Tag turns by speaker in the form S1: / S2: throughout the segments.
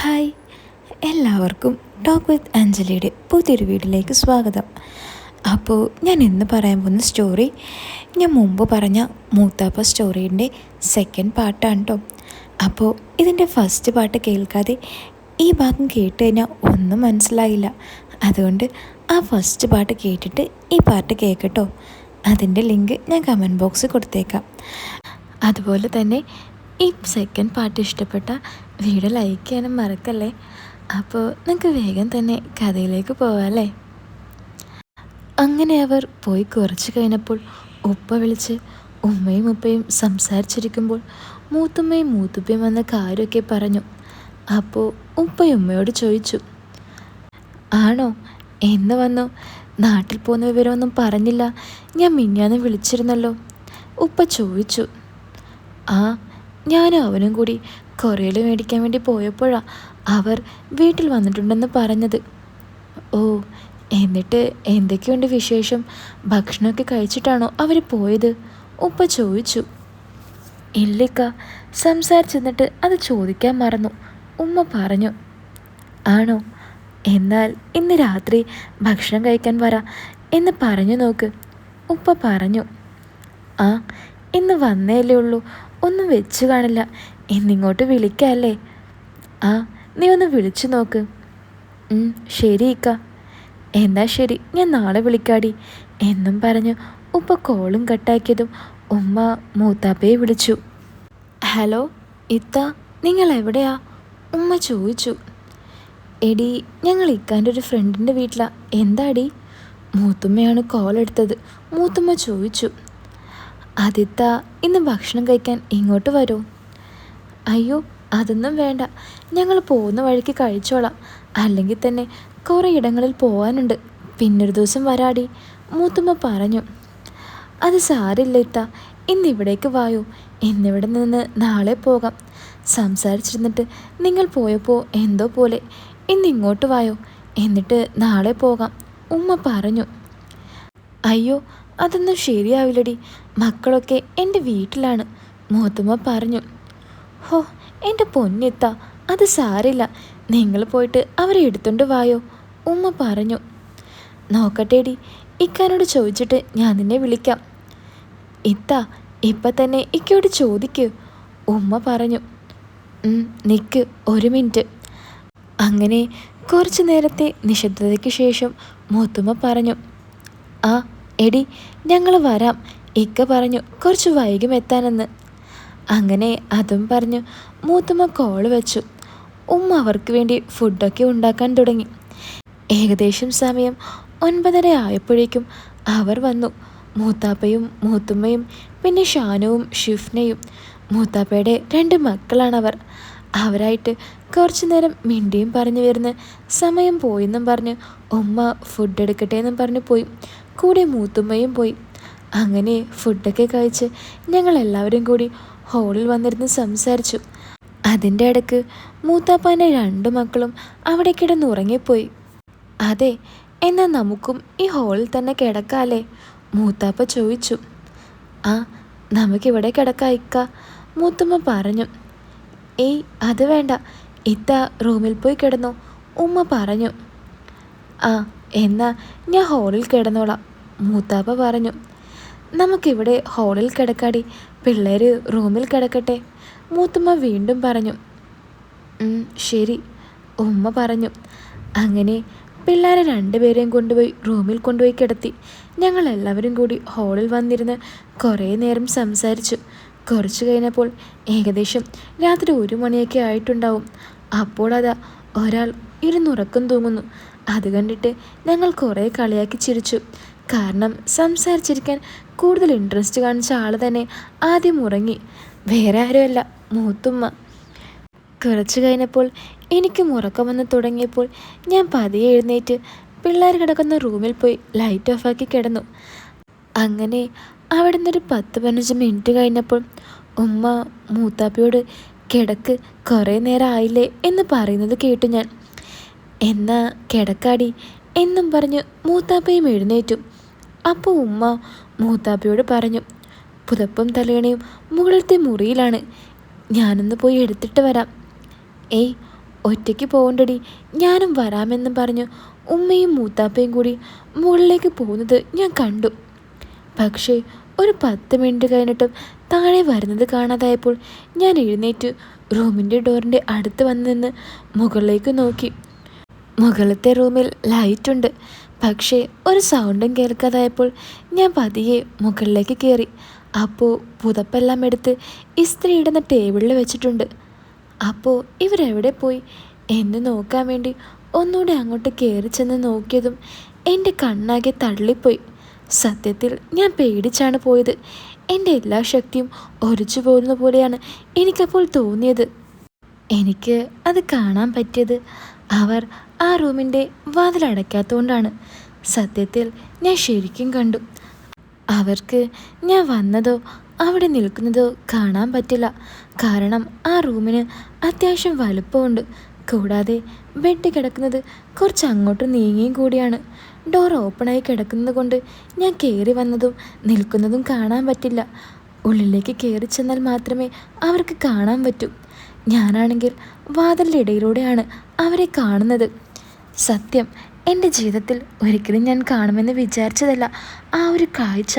S1: Hi. എല്ലാവർക്കും talk with അഞ്ജലിയുടെ പുതിയൊരു വീട്ടിലേക്ക് സ്വാഗതം. അപ്പോൾ ഞാൻ ഇന്ന് പറയാൻ പോകുന്ന സ്റ്റോറി ഞാൻ മുമ്പ് പറഞ്ഞ മൂത്താപ്പ സ്റ്റോറീന്റെ സെക്കൻഡ് പാർട്ടാണ് കേട്ടോ അപ്പോൾ ഇതിന്റെ ഫസ്റ്റ് പാട്ട് കേൾക്കാതെ ഈ ഭാഗം കേട്ട് കഴിഞ്ഞാൽ ഒന്നും മനസ്സിലായില്ല. അതുകൊണ്ട് ആ ഫസ്റ്റ് പാട്ട് കേട്ടിട്ട് ഈ പാട്ട് കേൾക്കട്ടോ അതിന്റെ ലിങ്ക് ഞാൻ കമന്റ് ബോക്സിൽ കൊടുത്തേക്കാം. അതുപോലെ തന്നെ ഈ സെക്കൻഡ് പാർട്ട് ഇഷ്ടപ്പെട്ട വീഡിയോ ലൈക്ക് ചെയ്യാനും മറക്കല്ലേ? അപ്പോൾ നമുക്ക് വേഗം തന്നെ കഥയിലേക്ക് പോവാല്ലേ അങ്ങനെ അവർ പോയി കുറച്ച് കഴിഞ്ഞപ്പോൾ ഉപ്പ വിളിച്ച് ഉമ്മയും ഉപ്പയും സംസാരിച്ചിരിക്കുമ്പോൾ മൂത്തുമ്മയും മൂത്തുപ്പയും വന്ന കാര്യമൊക്കെ പറഞ്ഞു. അപ്പോൾ ഉപ്പയും ഉമ്മയോട് ചോദിച്ചു ആണോ? എന്ന് വന്നു. നാട്ടിൽ പോകുന്ന വിവരമൊന്നും പറഞ്ഞില്ല. ഞാൻ മിന്നാന്ന് വിളിച്ചിരുന്നല്ലോ. ഉപ്പ ചോദിച്ചു ആ ഞാനും അവനും കൂടി കൊറിയൽ മേടിക്കാൻ വേണ്ടി പോയപ്പോഴാണ് അവർ വീട്ടിൽ വന്നിട്ടുണ്ടെന്ന് പറഞ്ഞത്. ഓ എന്നിട്ട് എന്തൊക്കെയുണ്ട് വിശേഷം? ഭക്ഷണമൊക്കെ കഴിച്ചിട്ടാണോ അവർ പോയത്? ഉപ്പ ചോദിച്ചു. ഇല്ലിക്ക സംസാരിച്ചെന്നിട്ട് അത് ചോദിക്കാൻ മറന്നു. ഉമ്മ പറഞ്ഞു ആണോ? എന്നാൽ ഇന്ന് രാത്രി ഭക്ഷണം കഴിക്കാൻ വരാ എന്ന് പറഞ്ഞു നോക്ക്. ഉപ്പ പറഞ്ഞു ആ ഇന്ന് വന്നേലേ ഉള്ളൂ. ഒന്നും വെച്ചു കാണില്ല. ഇന്നിങ്ങോട്ട് വിളിക്കല്ലേ? ആ നീ ഒന്ന് വിളിച്ചു നോക്ക്. ശരി ഇക്ക. എന്നാ ശരി ഞാൻ നാളെ വിളിക്കാടി. എന്നും പറഞ്ഞ് ഉപ്പ കോളും കട്ടാക്കിയതും ഉമ്മ മൂത്താപ്പയെ വിളിച്ചു. ഹലോ ഇത്ത നിങ്ങൾ എവിടെയാ? ഉമ്മ ചോദിച്ചു. എടി ഞങ്ങൾ ഇക്കാന്റെ ഒരു ഫ്രണ്ടിന്റെ വീട്ടിലാണ് എന്താടി? മൂത്തുമ്മയാണ് കോൾ എടുത്തത്. മൂത്തുമ്മ ചോദിച്ചു. ആദിത്ത ഇന്ന് ഭക്ഷണം കഴിക്കാൻ ഇങ്ങോട്ട് വരൂ. അയ്യോ അതൊന്നും വേണ്ട. ഞങ്ങൾ പോകുന്ന വഴിക്ക് കഴിച്ചോളാം. അല്ലെങ്കിൽ തന്നെ കുറേ ഇടങ്ങളിൽ പോകാനുണ്ട് പിന്നൊരു ദിവസം വരാടി. മൂത്തുമ്മ പറഞ്ഞു. അത് സാരില്ല ഇത്ത. ഇന്ന് ഇവിടേക്ക് വായോ. ഇന്നിവിടെ നിന്ന് നാളെ പോകാം. സംസാരിച്ചിരുന്നിട്ട് നിങ്ങൾ പോയപ്പോൾ എന്തോ പോലെ. ഇന്ന് ഇങ്ങോട്ട് വായോ. എന്നിട്ട് നാളെ പോകാം. ഉമ്മ പറഞ്ഞു. അയ്യോ അതൊന്നും ശരിയാവില്ലടി. മക്കളൊക്കെ എന്റെ വീട്ടിലാണ്. മൂത്തുമ്മ പറഞ്ഞു ഹോ എന്റെ പൊന്നെത്ത അത് സാരില്ല. നിങ്ങൾ പോയിട്ട് അവരെ എടുത്തുകൊണ്ട് വായോ? ഉമ്മ പറഞ്ഞു നോക്കട്ടേടി ഇക്കാനോട് ചോദിച്ചിട്ട് ഞാൻ നിന്നെ വിളിക്കാം. ഇത്ത ഇപ്പം തന്നെ ഇക്കയോട് ചോദിക്കൂ. ഉമ്മ പറഞ്ഞു നിക്ക് ഒരു മിനിറ്റ്. അങ്ങനെ കുറച്ചു നേരത്തെ നിശബ്ദതയ്ക്ക് ശേഷം മൂത്തുമ്മ പറഞ്ഞു ആ എടി ഞങ്ങൾ വരാം. ഇക്ക പറഞ്ഞു കുറച്ച് വൈകും എത്താനെന്ന്. അങ്ങനെ അതും പറഞ്ഞു മൂത്തുമ്മ കോൾ വെച്ചു. ഉമ്മ അവർക്ക് വേണ്ടി ഫുഡൊക്കെ ഉണ്ടാക്കാൻ തുടങ്ങി. ഏകദേശം സമയം ഒൻപതര ആയപ്പോഴേക്കും അവർ വന്നു. മൂത്താപ്പയും മൂത്തുമ്മയും പിന്നെ ഷാനുവും ഷിഫ്നയും. മൂത്താപ്പയുടെ രണ്ട് മക്കളാണവർ. അവരായിട്ട് കുറച്ചു നേരം മിണ്ടിയും പറഞ്ഞു വരുന്ന സമയം പോയെന്നും പറഞ്ഞ് ഉമ്മ ഫുഡ് എടുക്കട്ടെ എന്നും പറഞ്ഞ് പോയി. കൂടെ മൂത്തുമ്മയും പോയി. അങ്ങനെ ഫുഡൊക്കെ കഴിച്ച് ഞങ്ങൾ എല്ലാവരും കൂടി ഹോളിൽ വന്നിരുന്ന് സംസാരിച്ചു. അതിന്റെ ഇടയ്ക്ക് മൂത്താപ്പാന്റെ രണ്ട് മക്കളും അവിടെ കിടന്ന് ഉറങ്ങിപ്പോയി അതെ എന്നാൽ നമുക്കും ഈ ഹോളിൽ തന്നെ കിടക്കാല്ലേ? മൂത്താപ്പ ചോദിച്ചു. ആ നമുക്കിവിടെ കിടക്കായിക്ക മൂത്തമ്മ പറഞ്ഞു. ഏയ് അത് വേണ്ട. ഇത്ത റൂമിൽ പോയി കിടന്നു ഉമ്മ പറഞ്ഞു. ആ എന്നാ ഞാൻ ഹോളിൽ കിടന്നോളാം മൂത്താപ്പ പറഞ്ഞു. നമുക്കിവിടെ ഹോളിൽ കിടക്കാടി. പിള്ളേർ റൂമിൽ കിടക്കട്ടെ. മൂത്തുമ്മ വീണ്ടും പറഞ്ഞു ശരി ഉമ്മ പറഞ്ഞു. അങ്ങനെ പിള്ളേരെ രണ്ടുപേരെയും കൊണ്ടുപോയി റൂമിൽ കൊണ്ടുപോയി കിടത്തി. ഞങ്ങൾ എല്ലാവരും കൂടി ഹാളിൽ വന്നിരുന്ന് കുറേ നേരം സംസാരിച്ചു. കുറച്ച് കഴിഞ്ഞപ്പോൾ ഏകദേശം രാത്രി ഒരു മണിയൊക്കെ ആയിട്ടുണ്ടാവും. അപ്പോൾ അതാ ഒരാൾ ഇരുന്നുറക്കം തൂങ്ങുന്നു. അത് കണ്ടിട്ട് ഞങ്ങൾ കുറേ കളിയാക്കി ചിരിച്ചു. കാരണം സംസാരിച്ചിരിക്കാൻ കൂടുതൽ ഇൻട്രസ്റ്റ് കാണിച്ച ആൾ തന്നെ ആദ്യം ഉറങ്ങി. വേറെ ആരുമല്ല മൂത്തുമ്മ. കുറച്ച് കഴിഞ്ഞപ്പോൾ എനിക്കും ഉറക്കം വന്ന് തുടങ്ങിയപ്പോൾ ഞാൻ പതിയെ എഴുന്നേറ്റ് പിള്ളേർ കിടക്കുന്ന റൂമിൽ പോയി ലൈറ്റ് ഓഫാക്കി കിടന്നു. അങ്ങനെ അവിടെ നിന്നൊരു പത്ത് പതിനഞ്ച് മിനിറ്റ് കഴിഞ്ഞപ്പോൾ ഉമ്മ മൂത്താപ്പയോട് കിടക്ക് കുറേ നേരം ആയില്ലേ എന്ന് പറയുന്നത് കേട്ടു ഞാൻ. എന്നാ കിടക്കാടി എന്നും പറഞ്ഞ് മൂത്താപ്പയും എഴുന്നേറ്റു. അപ്പോൾ ഉമ്മ മൂത്താപ്പയോട് പറഞ്ഞു പുതപ്പും തലയണയും മുകളിലത്തെ മുറിയിലാണ്. ഞാനൊന്ന് പോയി എടുത്തിട്ട് വരാം. ഏയ് ഒറ്റയ്ക്ക് പോകണ്ടടി ഞാനും വരാമെന്നും പറഞ്ഞു ഉമ്മയും മൂത്താപ്പയും കൂടി മുകളിലേക്ക് പോകുന്നത് ഞാൻ കണ്ടു. പക്ഷേ ഒരു പത്ത് മിനിറ്റ് കഴിഞ്ഞിട്ടും താഴെ വരുന്നത് കാണാതായപ്പോൾ ഞാൻ എഴുന്നേറ്റ് റൂമിന്റെ ഡോറിന്റെ അടുത്ത് വന്ന് നിന്ന് മുകളിലേക്ക് നോക്കി. മുകളിലത്തെ റൂമിൽ ലൈറ്റുണ്ട്. പക്ഷേ ഒരു സൗണ്ടും കേൾക്കാതായപ്പോൾ ഞാൻ പതിയെ മുകളിലേക്ക് കയറി അപ്പോൾ പുതപ്പെല്ലാം എടുത്ത് ഇസ്ത്രി ഇടുന്ന ടേബിളിൽ വെച്ചിട്ടുണ്ട്. അപ്പോൾ ഇവരെവിടെ പോയി? എന്ന് നോക്കാൻ വേണ്ടി ഒന്നുകൂടെ അങ്ങോട്ട് കയറി ചെന്ന് നോക്കിയതും എന്റെ കണ്ണാകെ തള്ളിപ്പോയി. സത്യത്തിൽ ഞാൻ പേടിച്ചാണ് പോയത്. എന്റെ എല്ലാ ശക്തിയും ഒരിച്ചു പോകുന്ന പോലെയാണ് എനിക്കപ്പോൾ തോന്നിയത്. എനിക്ക് അത് കാണാൻ പറ്റിയത്. അവർ ആ റൂമിന്റെ വാതിലടയ്ക്കാത്തതുകൊണ്ടാണ് സത്യത്തിൽ ഞാൻ ശരിക്കും കണ്ടു. അവർക്ക് ഞാൻ വന്നതോ അവിടെ നിൽക്കുന്നതോ കാണാൻ പറ്റില്ല. കാരണം ആ റൂമിന് അത്യാവശ്യം വലുപ്പമുണ്ട്. കൂടാതെ ബെഡ് കിടക്കുന്നത് കുറച്ച് അങ്ങോട്ട് നീങ്ങിയും കൂടിയാണ്. ഡോർ ഓപ്പണായി കിടക്കുന്നത് കൊണ്ട് ഞാൻ കയറി വന്നതും നിൽക്കുന്നതും കാണാൻ പറ്റില്ല. ഉള്ളിലേക്ക് കയറി ചെന്നാൽ മാത്രമേ അവർക്ക് കാണാൻ പറ്റൂ. ഞാനാണെങ്കിൽ വാതിലിന്റെ ഇടയിലൂടെയാണ് അവരെ കാണുന്നത്. സത്യം എന്റെ ജീവിതത്തിൽ ഒരിക്കലും ഞാൻ കാണുമെന്ന് വിചാരിച്ചതല്ല ആ ഒരു കാഴ്ച.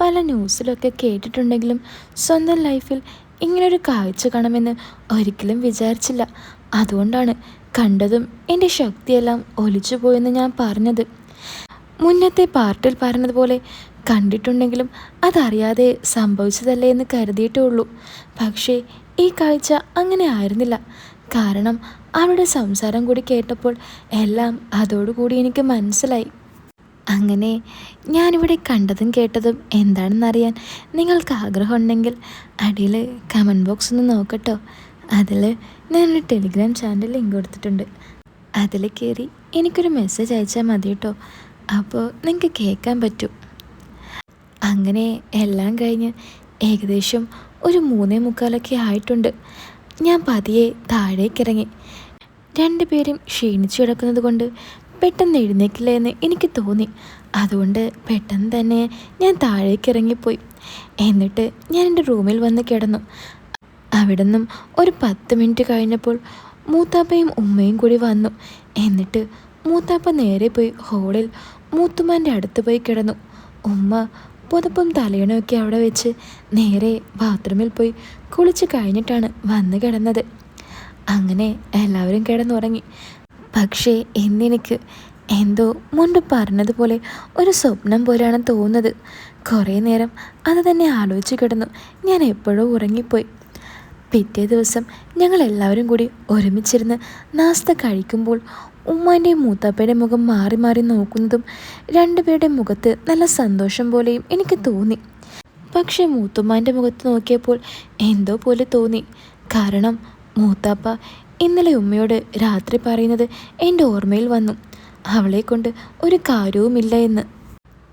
S1: പല ന്യൂസിലൊക്കെ കേട്ടിട്ടുണ്ടെങ്കിലും സ്വന്തം ലൈഫിൽ ഇങ്ങനൊരു കാഴ്ച കാണുമെന്ന് ഒരിക്കലും വിചാരിച്ചില്ല. അതുകൊണ്ടാണ് കണ്ടതും എന്റെ ശക്തിയെല്ലാം ഒലിച്ചു പോയെന്ന് ഞാൻ പറഞ്ഞത്. മുന്നത്തെ പാർട്ടിൽ പറഞ്ഞതുപോലെ കണ്ടിട്ടുണ്ടെങ്കിലും അതറിയാതെ സംഭവിച്ചതല്ലേ എന്ന് കരുതിയിട്ടേ ഉള്ളൂ. പക്ഷേ ഈ കാഴ്ച അങ്ങനെ ആയിരുന്നില്ല. കാരണം അവരുടെ സംസാരം കൂടി കേട്ടപ്പോൾ എല്ലാം അതോടുകൂടി എനിക്ക് മനസ്സിലായി. അങ്ങനെ ഞാനിവിടെ കണ്ടതും കേട്ടതും എന്താണെന്നറിയാൻ നിങ്ങൾക്ക് ആഗ്രഹമുണ്ടെങ്കിൽ അടിയിൽ കമന്റ് ബോക്സ് ഒന്ന് നോക്കട്ടോ. അതിൽ ഞാനൊരു ടെലിഗ്രാം ചാനൽ ലിങ്ക് കൊടുത്തിട്ടുണ്ട്. അതിൽ കയറി എനിക്കൊരു മെസ്സേജ് അയച്ചാൽ മതി കേട്ടോ. അപ്പോൾ നിങ്ങൾക്ക് കേൾക്കാൻ പറ്റും. അങ്ങനെ എല്ലാം കഴിഞ്ഞ് ഏകദേശം ഒരു മൂന്നേ മുക്കാലൊക്കെ ആയിട്ടുണ്ട്. ഞാൻ പതിയെ താഴേക്കിറങ്ങി. രണ്ടുപേരും ക്ഷീണിച്ചു കിടക്കുന്നത് കൊണ്ട് പെട്ടെന്ന് എഴുന്നേക്കില്ല എന്ന് എനിക്ക് തോന്നി. അതുകൊണ്ട് പെട്ടെന്ന് തന്നെ ഞാൻ താഴേക്ക് ഇറങ്ങിപ്പോയി എന്നിട്ട് ഞാൻ എന്റെ റൂമിൽ വന്ന് കിടന്നു. അവിടെ നിന്നും ഒരു പത്ത് മിനിറ്റ് കഴിഞ്ഞപ്പോൾ മൂത്താപ്പയും ഉമ്മയും കൂടി വന്നു. എന്നിട്ട് മൂത്താപ്പ നേരെ പോയി ഹോളിൽ മൂത്തുമാന്റെ അടുത്ത് പോയി കിടന്നു. ഉമ്മ പുതപ്പും തലയണമൊക്കെ അവിടെ വെച്ച് നേരെ ബാത്റൂമിൽ പോയി കുളിച്ച് കഴിഞ്ഞിട്ടാണ് വന്നു കിടന്നത്. അങ്ങനെ എല്ലാവരും കിടന്നുറങ്ങി. പക്ഷേ എന്നെനിക്ക് എന്തോ മുൻപ് പറഞ്ഞതുപോലെ ഒരു സ്വപ്നം പോലെയാണ് തോന്നുന്നത്. കുറേ നേരം അത് തന്നെ ആലോചിച്ച് കിടന്നു. ഞാൻ എപ്പോഴോ ഉറങ്ങിപ്പോയി. പിറ്റേ ദിവസം ഞങ്ങൾ എല്ലാവരും കൂടി ഒരുമിച്ചിരുന്ന് നാസ്ത കഴിക്കുമ്പോൾ ഉമ്മാന്റെയും മൂത്താപ്പയുടെ മുഖം മാറി മാറി നോക്കുന്നതും രണ്ടുപേരുടെ മുഖത്ത് നല്ല സന്തോഷം പോലെയും എനിക്ക് തോന്നി. പക്ഷേ മൂത്തുമ്മാന്റെ മുഖത്ത് നോക്കിയപ്പോൾ എന്തോ പോലെ തോന്നി. കാരണം മൂത്താപ്പ ഇന്നലെ ഉമ്മയോട് രാത്രി പറയുന്നത് എന്റെ ഓർമ്മയിൽ വന്നു. അവളെ കൊണ്ട് ഒരു കാര്യവുമില്ല എന്ന്.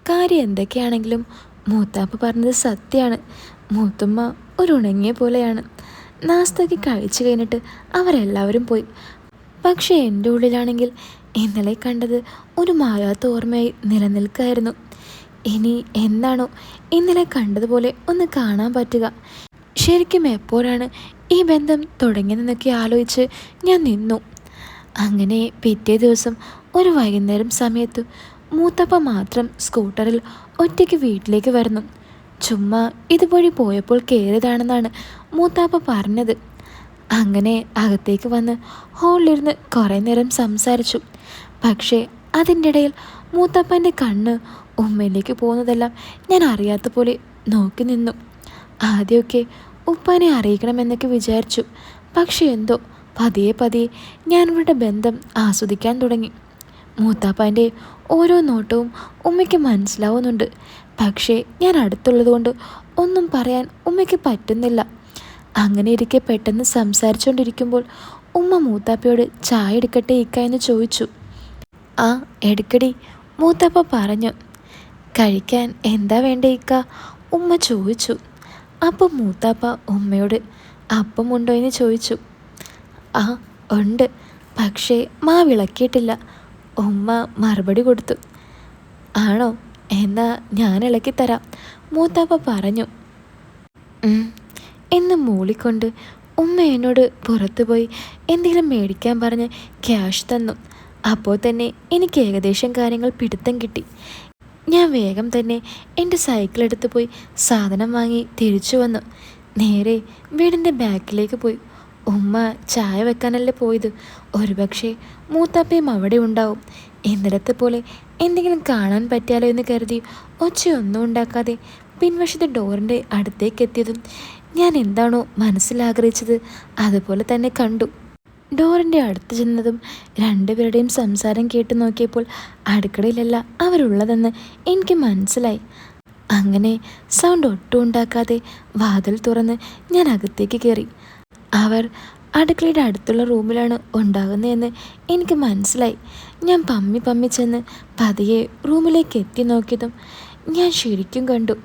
S1: കാര്യം എന്തൊക്കെയാണെങ്കിലും മൂത്താപ്പ പറഞ്ഞത് സത്യമാണ്. മൂത്തുമ്മ ഒരു ഉണങ്ങിയ പോലെയാണ്. നാസ്തക്ക് കഴിച്ചു കഴിഞ്ഞിട്ട് അവരെല്ലാവരും പോയി. പക്ഷേ എന്റെ ഉള്ളിലാണെങ്കിൽ ഇന്നലെ കണ്ടത് ഒരു മായാത്ത ഓർമ്മയായി നിലനിൽക്കായിരുന്നു. ഇനി എന്താണോ ഇന്നലെ കണ്ടതുപോലെ ഒന്ന് കാണാൻ പറ്റുക. ശരിക്കും എപ്പോഴാണ് ഈ ബന്ധം തുടങ്ങിയതെന്നൊക്കെ ആലോചിച്ച് ഞാൻ നിന്നു. അങ്ങനെ പിറ്റേ ദിവസം ഒരു വൈകുന്നേരം സമയത്ത് മൂത്തപ്പ മാത്രം സ്കൂട്ടറിൽ ഒറ്റയ്ക്ക് വീട്ടിലേക്ക് വരുന്നു. ചുമ്മാ ഇതുവഴി പോയപ്പോൾ കയറിയതാണെന്നാണ് മൂത്താപ്പ പറഞ്ഞത്. അങ്ങനെ അകത്തേക്ക് വന്ന് ഹോളിലിരുന്ന് കുറേ നേരം സംസാരിച്ചു. പക്ഷേ അതിന്റെ ഇടയിൽ മൂത്താപ്പന്റെ കണ്ണ് ഉമ്മയിലേക്ക് പോകുന്നതെല്ലാം ഞാൻ അറിയാത്ത പോലെ നോക്കി നിന്നു. ആദ്യമൊക്കെ ഉപ്പാനെ അറിയിക്കണമെന്നൊക്കെ വിചാരിച്ചു. പക്ഷെ എന്തോ പതിയെ പതിയെ ഞാൻ ഇവരുടെ ബന്ധം ആസ്വദിക്കാൻ തുടങ്ങി. മൂത്താപ്പാന്റെ ഓരോ നോട്ടവും ഉമ്മയ്ക്ക് മനസ്സിലാവുന്നുണ്ട്. പക്ഷേ ഞാൻ അടുത്തുള്ളതുകൊണ്ട് ഒന്നും പറയാൻ ഉമ്മയ്ക്ക് പറ്റുന്നില്ല. അങ്ങനെ ഇരിക്കെ പെട്ടെന്ന് സംസാരിച്ചുകൊണ്ടിരിക്കുമ്പോൾ ഉമ്മ മൂത്താപ്പയോട് ചായ എടുക്കട്ടെ ഇക്ക എന്ന് ചോദിച്ചു. ആ എടുക്കടി മൂത്താപ്പ പറഞ്ഞു. കഴിക്കാൻ എന്താ വേണ്ട ഇക്ക? ഉമ്മ ചോദിച്ചു. അപ്പോൾ മൂത്താപ്പ ഉമ്മയോട് അപ്പമുണ്ടോ? എന്ന് ചോദിച്ചു. ആ ഉണ്ട്. പക്ഷേ മാ വിളക്കിയിട്ടില്ല. ഉമ്മ മറുപടി കൊടുത്തു. ആണോ? എന്നാ ഞാൻ ഇളക്കിത്തരാം മൂത്താപ്പ പറഞ്ഞു. എന്ന് മൂളിക്കൊണ്ട് ഉമ്മ എന്നോട് പുറത്തു പോയി എന്തെങ്കിലും മേടിക്കാൻ പറഞ്ഞ് ക്യാഷ് തന്നു. അപ്പോൾ തന്നെ എനിക്ക് ഏകദേശം കാര്യങ്ങൾ പിടുത്തം കിട്ടി. ഞാൻ വേഗം തന്നെ എന്റെ സൈക്കിൾ എടുത്ത് പോയി സാധനം വാങ്ങി തിരിച്ചു വന്നു. നേരെ വീടിന്റെ ബാക്കിലേക്ക് പോയി. ഉമ്മ ചായ വെക്കാനല്ലേ പോയത്? ഒരുപക്ഷെ മൂത്താപ്പയും അവിടെ ഉണ്ടാവും. ഇന്നലത്തെ പോലെ എന്തെങ്കിലും കാണാൻ പറ്റിയാലോ എന്ന് കരുതി ഒച്ചയൊന്നും ഉണ്ടാക്കാതെ പിൻവശത്തെ ഡോറിന്റെ അടുത്തേക്ക് എത്തിയതും ഞാൻ എന്താണോ മനസ്സിലാഗ്രഹിച്ചത് അതുപോലെ തന്നെ കണ്ടു. ഡോറിന്റെ അടുത്ത് ചെന്നതും രണ്ടുപേരുടെയും സംസാരം കേട്ട് നോക്കിയപ്പോൾ അടുക്കളയിലല്ല അവരുള്ളതെന്ന് എനിക്ക് മനസ്സിലായി. അങ്ങനെ സൗണ്ട് ഒട്ടും ഉണ്ടാക്കാതെ വാതിൽ തുറന്ന് ഞാൻ അകത്തേക്ക് കയറി. അവർ അടുക്കളയുടെ അടുത്തുള്ള റൂമിലാണ് ഉണ്ടാകുന്നതെന്ന് എനിക്ക് മനസ്സിലായി. ഞാൻ പമ്മി പമ്മി ചെന്ന് പതിയെ റൂമിലേക്ക് എത്തി നോക്കിയതും ഞാൻ ശരിക്കും കണ്ടു.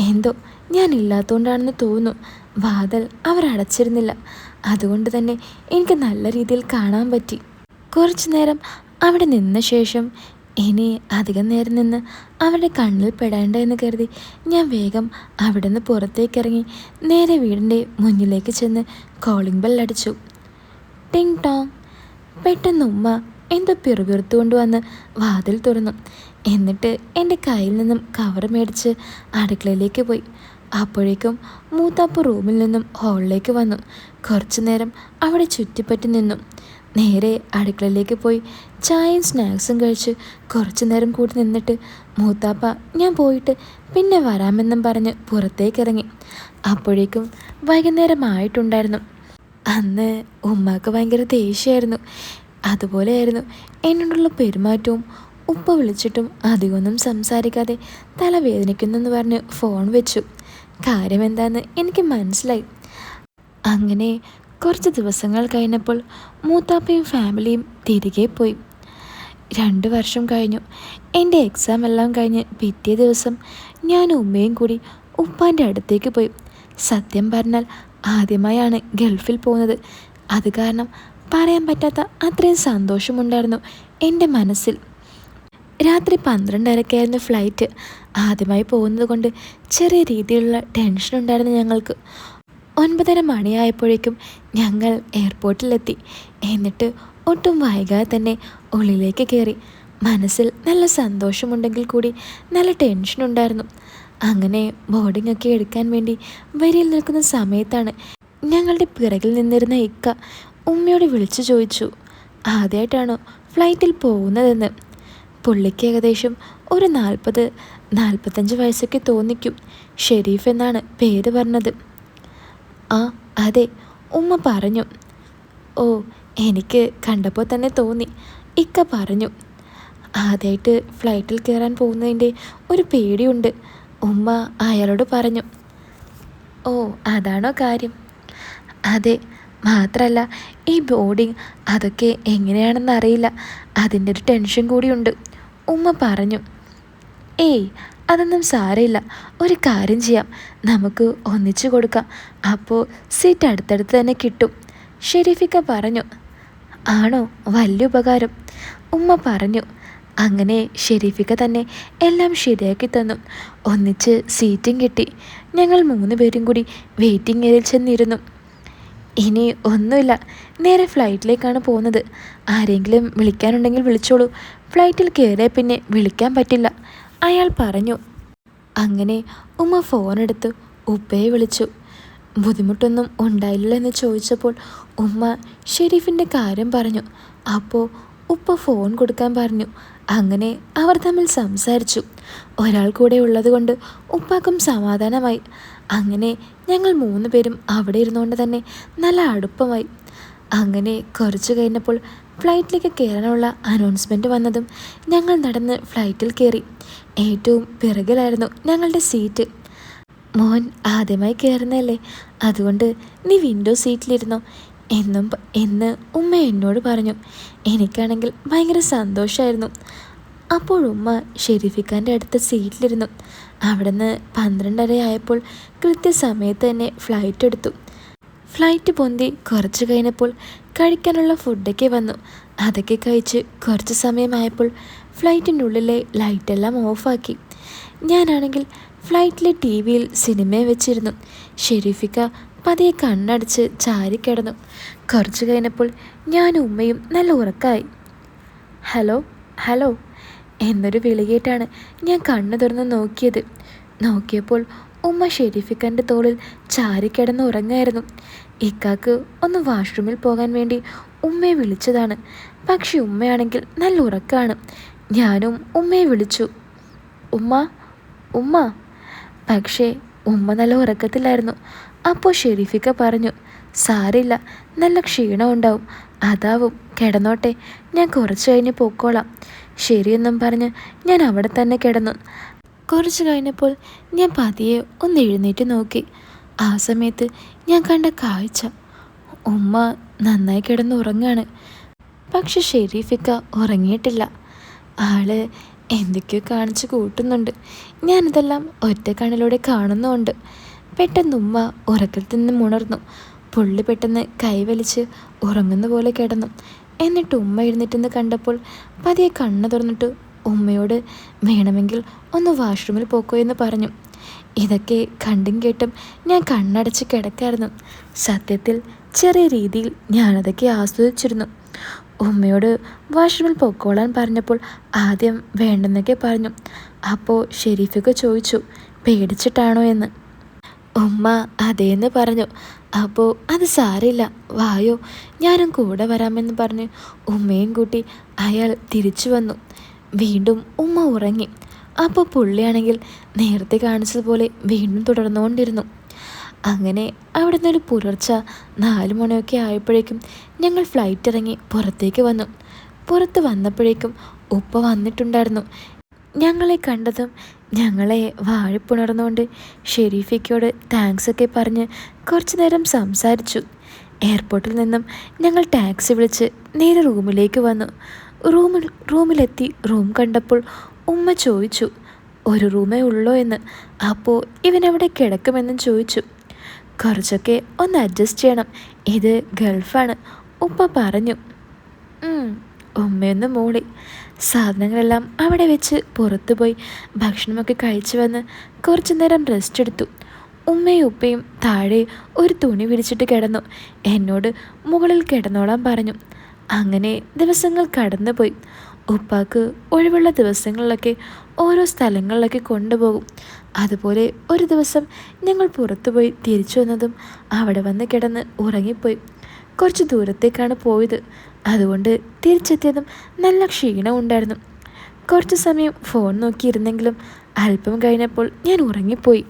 S1: എന്തോ ഞാൻ ഇല്ലാത്തതുകൊണ്ടാണെന്ന് തോന്നുന്നു. വാതിൽ അവരടച്ചിരുന്നില്ല അതുകൊണ്ട് തന്നെ എനിക്ക് നല്ല രീതിയിൽ കാണാൻ പറ്റി. കുറച്ചു നേരം അവിടെ നിന്ന ശേഷം ഇനി അധികം നേരം നിന്ന് അവരുടെ കണ്ണിൽ പെടേണ്ട എന്ന് കരുതി ഞാൻ വേഗം അവിടെ നിന്ന് പുറത്തേക്കിറങ്ങി നേരെ വീടിന്റെ മുന്നിലേക്ക് ചെന്ന് കോളിംഗ് ബെൽ അടിച്ചു. ടിങ് ടോങ് പെട്ടെന്ന് ഉമ്മ എന്തോ പിറുപിറുത്തുകൊണ്ട് വന്ന് വാതിൽ തുറന്നു. എന്നിട്ട് എന്റെ കയ്യിൽ നിന്നും കവർ മേടിച്ച് അടുക്കളയിലേക്ക് പോയി. അപ്പോഴേക്കും മൂത്താപ്പ റൂമിൽ നിന്നും ഹാളിലേക്ക് വന്നു. കുറച്ചു നേരം അവിടെ ചുറ്റിപ്പറ്റി നിന്നു. നേരെ അടുക്കളയിലേക്ക് പോയി ചായയും സ്നാക്സും കഴിച്ച് കുറച്ചു നേരം കൂടി നിന്നിട്ട് മൂത്താപ്പ ഞാൻ പോയിട്ട് പിന്നെ വരാമെന്നും പറഞ്ഞ് പുറത്തേക്കിറങ്ങി. അപ്പോഴേക്കും വൈകുന്നേരമായിട്ടുണ്ടായിരുന്നു. അന്ന് ഉമ്മാക്ക് ഭയങ്കര ദേഷ്യമായിരുന്നു അതുപോലെയായിരുന്നു എന്നോടുള്ള പെരുമാറ്റവും. ഉപ്പ വിളിച്ചിട്ടും അധികമൊന്നും സംസാരിക്കാതെ തലവേദനിക്കുന്നെന്ന് പറഞ്ഞ് ഫോൺ വെച്ചു. കാര്യം എന്താന്ന് എനിക്ക് മനസ്സിലായി. അങ്ങനെ കുറച്ച് ദിവസങ്ങൾ കഴിഞ്ഞപ്പോൾ മൂത്താപ്പയും ഫാമിലിയും തിരികെ പോയി. രണ്ട് വർഷം കഴിഞ്ഞു. എന്റെ എക്സാം എല്ലാം കഴിഞ്ഞ് പിറ്റേ ദിവസം ഞാൻ ഉമ്മയും കൂടി ഉപ്പാന്റെ അടുത്തേക്ക് പോയി. സത്യം പറഞ്ഞാൽ ആദ്യമായാണ് ഗൾഫിൽ പോകുന്നത്. അത് കാരണം പറയാൻ പറ്റാത്ത അത്രയും സന്തോഷമുണ്ടായിരുന്നു എന്റെ മനസ്സിൽ. രാത്രി പന്ത്രണ്ടരക്കായിരുന്നു ഫ്ലൈറ്റ്. ആദ്യമായി പോകുന്നത് കൊണ്ട് ചെറിയ രീതിയിലുള്ള ടെൻഷൻ ഉണ്ടായിരുന്നു ഞങ്ങൾക്ക്. ഒൻപതര മണിയായപ്പോഴേക്കും ഞങ്ങൾ എയർപോർട്ടിലെത്തി എന്നിട്ട് ഒട്ടും വൈകാതെ തന്നെ ഉള്ളിലേക്ക് കയറി മനസ്സിൽ നല്ല സന്തോഷമുണ്ടെങ്കിൽ കൂടി നല്ല ടെൻഷൻ ഉണ്ടായിരുന്നു. അങ്ങനെ ബോർഡിംഗ് ഒക്കെ എടുക്കാൻ വേണ്ടി വരിയിൽ നിൽക്കുന്ന സമയത്താണ് ഞങ്ങളുടെ പിറകിൽ നിന്നിരുന്ന ഇക്ക ഉമ്മയോട് വിളിച്ചു ചോദിച്ചു. ആദ്യമായിട്ടാണോ ഫ്ലൈറ്റിൽ പോകുന്നതെന്ന്. പുള്ളിക്ക് ഏകദേശം ഒരു നാൽപ്പത് നാൽപ്പത്തഞ്ച് വയസ്സൊക്കെ തോന്നിക്കും. ഷെരീഫ് എന്നാണ് പേര് പറഞ്ഞത്. ആ അതെ ഉമ്മ പറഞ്ഞു. ഓ എനിക്ക് കണ്ടപ്പോൾ തന്നെ തോന്നി. ഇക്ക പറഞ്ഞു. ആദ്യമായിട്ട് ഫ്ലൈറ്റിൽ കയറാൻ പോകുന്നതിന്റെ ഒരു പേടിയുണ്ട്. ഉമ്മ അയാളോട് പറഞ്ഞു. ഓ അതാണോ കാര്യം? അതെ മാത്രമല്ല ഈ ബോർഡിങ് അതൊക്കെ എങ്ങനെയാണെന്ന് അറിയില്ല. അതിന്റെ ഒരു ടെൻഷൻ കൂടിയുണ്ട്. ഉമ്മ പറഞ്ഞു ഏയ് അതൊന്നും സാരമില്ല. ഒരു കാര്യം ചെയ്യാം. നമുക്ക് ഒന്നിച്ചു കൊടുക്കാം. അപ്പോൾ സീറ്റ് അടുത്തടുത്ത് തന്നെ കിട്ടും. ഷെരീഫിക്ക പറഞ്ഞു ആണോ? വലിയ ഉപകാരം. ഉമ്മ പറഞ്ഞു അങ്ങനെ ഷെരീഫിക്ക തന്നെ എല്ലാം ശരിയാക്കി തന്നു. ഒന്നിച്ച് സീറ്റും കിട്ടി. ഞങ്ങൾ മൂന്ന് പേരും കൂടി വെയിറ്റിംഗ് ഏരിയയിൽ ചെന്നിരുന്നു. ഇനി ഒന്നുമില്ല. നേരെ ഫ്ലൈറ്റിലേക്കാണ് പോകുന്നത്. ആരെങ്കിലും വിളിക്കാനുണ്ടെങ്കിൽ വിളിച്ചോളൂ. ഫ്ലൈറ്റിൽ കയറിയാൽ പിന്നെ വിളിക്കാൻ പറ്റില്ല. അയാൾ പറഞ്ഞു. അങ്ങനെ ഉമ്മ ഫോണെടുത്ത് ഉപ്പയെ വിളിച്ചു. ബുദ്ധിമുട്ടൊന്നും ഉണ്ടായില്ല എന്ന് ചോദിച്ചപ്പോൾ ഉമ്മ ഷെരീഫിന്റെ കാര്യം പറഞ്ഞു. അപ്പോൾ ഉപ്പ ഫോൺ കൊടുക്കാൻ പറഞ്ഞു. അങ്ങനെ അവർ തമ്മിൽ സംസാരിച്ചു. ഒരാൾ കൂടെ ഉള്ളതുകൊണ്ട് ഉപ്പാക്കും സമാധാനമായി. അങ്ങനെ ഞങ്ങൾ മൂന്ന് പേരും അവിടെ ഇരുന്നുകൊണ്ട് തന്നെ നല്ല അടുപ്പമായി. അങ്ങനെ കുറച്ച് കഴിഞ്ഞപ്പോൾ ഫ്ലൈറ്റിലേക്ക് കയറാനുള്ള അനൗൺസ്മെന്റ് വന്നതും ഞങ്ങൾ നടന്ന് ഫ്ലൈറ്റിൽ കയറി. ഏറ്റവും പിറകിലായിരുന്നു ഞങ്ങളുടെ സീറ്റ്. മോൻ ആദ്യമായി കയറുന്നതല്ലേ? അതുകൊണ്ട് നീ വിൻഡോ സീറ്റിലിരുന്നോ എന്നും എന്ന് ഉമ്മ എന്നോട് പറഞ്ഞു. എനിക്കാണെങ്കിൽ ഭയങ്കര സന്തോഷമായിരുന്നു അപ്പോൾ ഉമ്മ ഷെരീഫിക്കാന്റെ അടുത്ത സീറ്റിലിരുന്നു അവിടുന്ന് പന്ത്രണ്ടര ആയപ്പോൾ കൃത്യസമയത്ത് തന്നെ ഫ്ലൈറ്റ് എടുത്തു. ഫ്ലൈറ്റ് പൊന്തി കുറച്ച് കഴിഞ്ഞപ്പോൾ കഴിക്കാനുള്ള ഫുഡൊക്കെ വന്നു. അതൊക്കെ കഴിച്ച് കുറച്ച് സമയമായപ്പോൾ ഫ്ലൈറ്റിന്റെ ഉള്ളിലെ ലൈറ്റെല്ലാം ഓഫാക്കി ഞാനാണെങ്കിൽ ഫ്ലൈറ്റിലെ ടി വിയിൽ സിനിമ വെച്ചിരുന്നു. ഷെരീഫിക്ക പതിയെ കണ്ണടച്ച് ചാരിക്കിടന്നു. കുറച്ച് കഴിഞ്ഞപ്പോൾ ഞാനും ഉമ്മയും നല്ല ഉറക്കായി. ഹലോ ഹലോ എന്നൊരു വിളികേട്ടാണ് ഞാൻ കണ്ണു തുറന്ന് നോക്കിയത്. നോക്കിയപ്പോൾ ഉമ്മ ഷെരീഫിക്കന്റെ തോളിൽ ചാരിക്കിടന്ന് ഉറങ്ങായിരുന്നു. ഇക്കാക്ക് ഒന്ന് വാഷ്റൂമിൽ പോകാൻ വേണ്ടി ഉമ്മയെ വിളിച്ചതാണ്. പക്ഷെ ഉമ്മയാണെങ്കിൽ നല്ല ഉറക്കാണ്. ഞാനും ഉമ്മയെ വിളിച്ചു. ഉമ്മ ഉമ്മ. പക്ഷേ ഉമ്മ നല്ല ഉറക്കത്തിലായിരുന്നു. അപ്പോൾ ഷെരീഫിക്ക പറഞ്ഞു സാരില്ല നല്ല ക്ഷീണം ഉണ്ടാവും അതാവും. കിടന്നോട്ടെ ഞാൻ കുറച്ച് കഴിഞ്ഞ് പൊക്കോളാം. ശരിയെന്നും പറഞ്ഞ് ഞാൻ അവിടെ തന്നെ കിടന്നു. കുറച്ച് കഴിഞ്ഞപ്പോൾ ഞാൻ പതിയെ ഒന്ന് എഴുന്നേറ്റ് നോക്കി. ആ സമയത്ത് ഞാൻ കണ്ട കാഴ്ച. ഉമ്മ നന്നായി കിടന്ന് ഉറങ്ങാണ്. പക്ഷെ ഷെരീഫിക്ക ഉറങ്ങിയിട്ടില്ല. ആൾ എന്തൊക്കെയോ കാണിച്ച് കൂട്ടുന്നുണ്ട്. ഞാനിതെല്ലാം ഒറ്റ കണ്ണിലൂടെ കാണുന്നുണ്ട് പെട്ടെന്ന് ഉമ്മ ഉറക്കത്തിൽ നിന്ന് ഉണർന്നു. പുള്ളി പെട്ടെന്ന് കൈവലിച്ച് ഉറങ്ങുന്ന പോലെ കിടന്നു. എന്നിട്ട് ഉമ്മ എഴുന്നേറ്റെന്ന് കണ്ടപ്പോൾ പതിയെ കണ്ണ് തുറന്നിട്ട് ഉമ്മയോട് വേണമെങ്കിൽ ഒന്ന് വാഷ്റൂമിൽ പോക്കോ എന്ന് പറഞ്ഞു. ഇതൊക്കെ കണ്ടും കേട്ടും ഞാൻ കണ്ണടച്ച് കിടക്കായിരുന്നു. സത്യത്തിൽ ചെറിയ രീതിയിൽ ഞാനതൊക്കെ ആസ്വദിച്ചിരുന്നു. ഉമ്മയോട് വാഷ്റൂമിൽ പൊക്കോളാൻ പറഞ്ഞപ്പോൾ ആദ്യം വേണ്ടെന്നൊക്കെ പറഞ്ഞു. അപ്പോൾ ഷെരീഫൊക്കെ ചോദിച്ചു പേടിച്ചിട്ടാണോ എന്ന്. ഉമ്മ അതേന്ന് പറഞ്ഞു. അപ്പോൾ അത് സാരില്ല വായോ ഞാനും കൂടെ വരാമെന്ന് പറഞ്ഞ് ഉമ്മയും കൂട്ടി അയാൾ തിരിച്ചു വന്നു. വീണ്ടും ഉമ്മ ഉറങ്ങി. അപ്പോൾ പുള്ളിയാണെങ്കിൽ നേരത്തെ കാണിച്ചതുപോലെ വീണ്ടും തുടർന്നുകൊണ്ടിരുന്നു. അങ്ങനെ അവിടെ നിന്നൊരു പുലർച്ച നാല് മണിയൊക്കെ ആയപ്പോഴേക്കും ഞങ്ങൾ ഫ്ലൈറ്റ് ഇറങ്ങി പുറത്തേക്ക് വന്നു. പുറത്ത് വന്നപ്പോഴേക്കും ഉപ്പ വന്നിട്ടുണ്ടായിരുന്നു. ഞങ്ങളെ കണ്ടതും ഞങ്ങളെ വാഴിപ്പുണർന്നുകൊണ്ട് ഷെരീഫിക്കോട് താങ്ക്സ് ഒക്കെ പറഞ്ഞ് കുറച്ചു നേരം സംസാരിച്ചു. എയർപോർട്ടിൽ നിന്നും ഞങ്ങൾ ടാക്സി വിളിച്ച് നേരെ റൂമിലേക്ക് വന്നു. റൂമിൽ റൂമിലെത്തി റൂം കണ്ടപ്പോൾ ഉമ്മ ചോദിച്ചു ഒരു റൂമേ ഉള്ളോ എന്ന്? അപ്പോൾ ഇവനവിടെ കിടക്കുമെന്നും ചോദിച്ചു. കുറച്ചൊക്കെ ഒന്ന് അഡ്ജസ്റ്റ് ചെയ്യണം. ഇത് ഗൾഫാണ് ഉപ്പ പറഞ്ഞു. ഉമ്മയൊന്ന് മൂളി. സാധനങ്ങളെല്ലാം അവിടെ വെച്ച് പുറത്തു പോയി. ഭക്ഷണമൊക്കെ കഴിച്ചു വന്ന് കുറച്ചു നേരം റെസ്റ്റ് എടുത്തു. ഉമ്മയും ഉപ്പയും താഴെ ഒരു തുണി പിടിച്ചിട്ട് കിടന്നു. എന്നോട് മുകളിൽ കിടന്നോളാൻ പറഞ്ഞു. അങ്ങനെ ദിവസങ്ങൾ കടന്നുപോയി. ഉപ്പാക്ക് ഒഴിവുള്ള ദിവസങ്ങളിലൊക്കെ ഓരോ സ്ഥലങ്ങളിലൊക്കെ കൊണ്ടുപോകും. അതുപോലെ ഒരു ദിവസം ഞങ്ങൾ പുറത്തുപോയി തിരിച്ചു വന്നതും അവിടെ വന്ന് കിടന്ന് ഉറങ്ങിപ്പോയി. കുറച്ച് ദൂരത്തേക്കാണ് പോയത്. അതുകൊണ്ട് തിരിച്ചെത്തിയതും നല്ല ക്ഷീണം ഉണ്ടായിരുന്നു. കുറച്ച് സമയം ഫോൺ നോക്കിയിരുന്നെങ്കിലും അല്പം കഴിഞ്ഞപ്പോൾ ഞാൻ ഉറങ്ങിപ്പോയി.